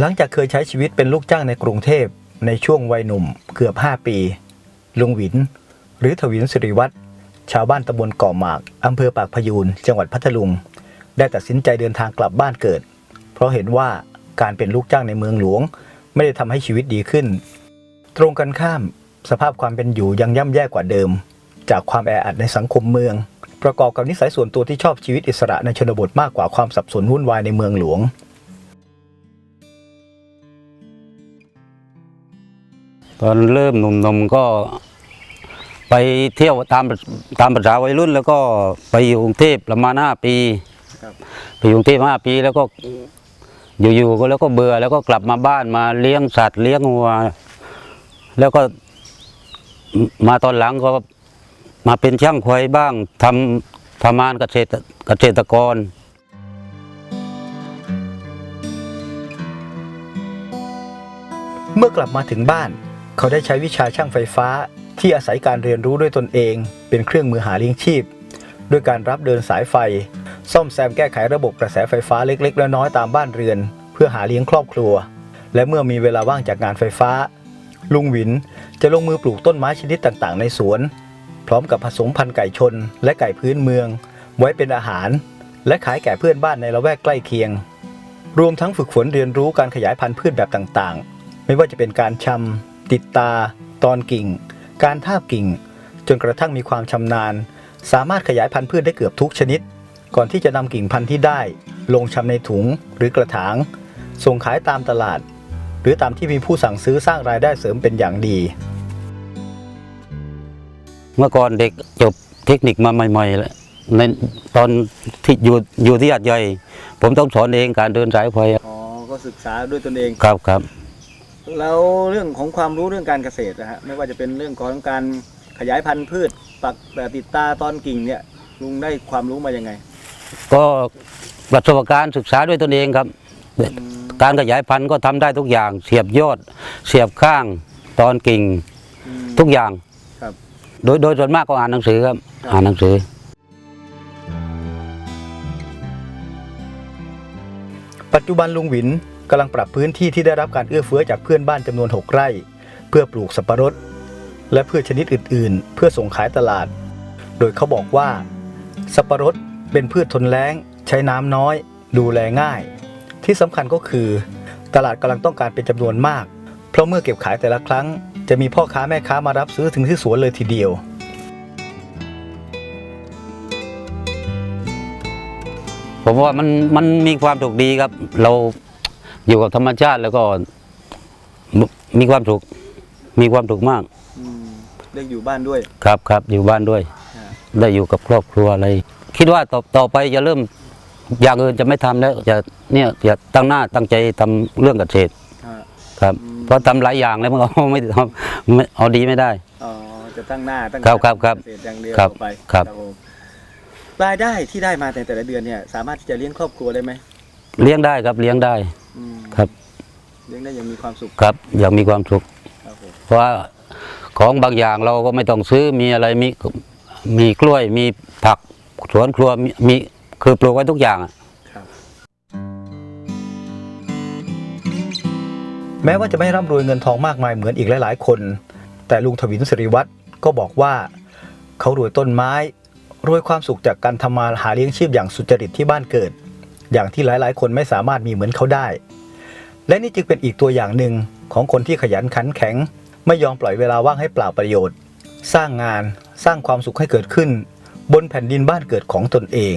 หลังจากเคยใช้ชีวิตเป็นลูกจ้างในกรุงเทพในช่วงวัยหนุ่มเกือบ 5 ปี ลุงหวิน หรือถวินสิริวัตรชาวบ้านตำบลเก่อหมากอำเภอปากพยูนจังหวัดพัทลุง ได้ตัดสินใจเดินทางกลับบ้านเกิด เพราะเห็นว่าการเป็นลูกจ้างในเมืองหลวง ไม่ได้ทำให้ชีวิตดีขึ้น ตรงกันข้าม สภาพความเป็นอยู่ยังย่ำแย่กว่าเดิม จากความแออัดในสังคมเมือง ประกอบกับนิสัยส่วนตัวที่ชอบชีวิตอิสระในชนบทมากกว่าความสับสนวุ่นวายในเมืองหลวง ตอนเริ่มหนุ่มๆก็ไปเที่ยวตามตามภาษาวัยรุ่น แล้วก็ไปอยู่กรุงเทพประมาณห้าปีครับไปอยู่กรุงเทพห้าปีแล้วก็อยู่ๆก็แล้วก็เบื่อแล้วก็กลับมาบ้านมาเลี้ยงสัตว์เลี้ยงวัวแล้วก็มาตอนหลังก็มาเป็นช่างควายบ้างทำทำงานเกษตรเกษตรกรเมื่อกลับมาถึงบ้าน เขาได้ใช้วิชาช่างไฟฟ้า ที่อาศัยการเรียนรู้ด้วยตนเอง เป็นเครื่องมือหาเลี้ยงชีพ ด้วยการรับเดินสายไฟ ซ่อมแซมแก้ไขระบบกระแสไฟฟ้าเล็กๆและน้อยๆตามบ้านเรือน เพื่อหาเลี้ยงครอบครัว และเมื่อมีเวลาว่างจากงานไฟฟ้า ลุงหวินจะลงมือปลูกต้นไม้ชนิดต่างๆ ในสวน พร้อมกับผสมพันธุ์ไก่ชน และไก่พื้นเมือง ไว้เป็นอาหาร และขายแก่เพื่อนบ้านในละแวกใกล้เคียง รวมทั้งฝึกฝนเรียนรู้การขยายพันธุ์พืชแบบต่างๆ ไม่ว่าจะเป็นการชำ ติดตา ตอนกิ่ง การทาบกิ่ง จนกระทั่งมีความชำนาญ สามารถขยายพันธุ์พืชได้เกือบทุกชนิด ก่อนที่จะนำกิ่งพันธุ์ที่ได้ ลงชำในถุงหรือกระถาง ส่งขายตามตลาด หรือตามที่มีผู้สั่งซื้อสร้างรายได้เสริมเป็นอย่างดี เมื่อก่อนเด็กจบเทคนิคมาใหม่ๆแล้วในตอนที่อยู่อยู่ที่หาดใหญ่ ผมต้องสอนเองการเดินสายไฟอ๋อ ก็ศึกษาด้วยตนเอง ครับครับ แล้วเรื่องของความรู้เรื่องการเกษตรนะฮะไม่ว่าจะเป็นเรื่องของการขยายพันธุ์พืช ปักแบบติดตาตอนกิ่งเนี่ยลุงได้ความรู้มายังไง ก็ประสบการณ์ศึกษาด้วยตนเองครับ การขยายพันธุ์ก็ทำได้ทุกอย่าง เสียบยอด เสียบข้างตอนกิ่งอืมทุกอย่างครับ โดยโดยส่วนมากก็อ่านหนังสือครับครับอ่านหนังสือ ปัจจุบันลุงหวิน กำลังปรับพื้นที่ที่ได้รับการเอื้อเฟื้อจากเพื่อนบ้านจำนวน 6 ไร่ เพื่อปลูกสับปะรด และพืชชนิดอื่น ๆ เพื่อส่งขายตลาด โดยเขาบอกว่า สับปะรดเป็นพืชทนแล้ง ใช้น้ำน้อย ดูแลง่าย ที่สำคัญก็คือ ตลาดกำลังต้องการเป็นจำนวนมาก เพราะเมื่อเก็บขายแต่ละครั้ง จะมีพ่อค้าแม่ค้ามารับซื้อถึงที่สวนเลยทีเดียวผมว่ามันมันมีความสุขดีครับ เรา อยู่กับธรรมชาติแล้วก็มมีความสุขมีความสุขมากเรื่องอยู่บ้านด้วย ครับครับอยู่บ้านด้วยอ่าได้อยู่กับครอบครัวอะไร คิดว่าต่อต่อไปจะเริ่มอย่างอื่นจะไม่ทำแล้วจะเนี่ยจะตั้งหน้าตั้งใจทำเรื่องเกษตรครับอืมเพราะทำหลายอย่างแล้วมันเอาไม่ทำไม่เอาดีไม่ได้อ๋อจะตั้งหน้าตั้งครับครับครับเกษตรอย่างเดียวครับต่อไปครับผมรายได้ที่ได้มาในแต่ละเดือนเนี่ย สามารถที่จะเลี้ยงครอบครัวได้ไหมเลี้ยงได้ครับเลี้ยงได้อืม ครับ เลี้ยงได้อย่างมีความสุขครับอย่างมีความสุข ครับผมเพราะว่าของบางอย่างเราก็ไม่ต้องซื้อมีอะไรมีมีกล้วยมีผักสวนครัวมีมีคือปลูกไว้ทุกอย่างอะ ครับ แม้ว่าจะไม่ร่ำรวยเงินทองมากมายเหมือนอีกหลาย ๆ คน แต่ลุงทวินสิริวัตรก็บอกว่า เขารวยต้นไม้ รวยความสุขจากการทำมาหาเลี้ยงชีพอย่างสุจริตที่บ้านเกิด อย่างที่หลายๆ คนไม่สามารถมีเหมือนเขาได้ และนี่จึงเป็นอีกตัวอย่างหนึ่งของคนที่ขยันขันแข็ง ไม่ยอมปล่อยเวลาว่างให้เปล่าประโยชน์ สร้างงานสร้างความสุขให้เกิดขึ้น บนแผ่นดินบ้านเกิดของตนเอง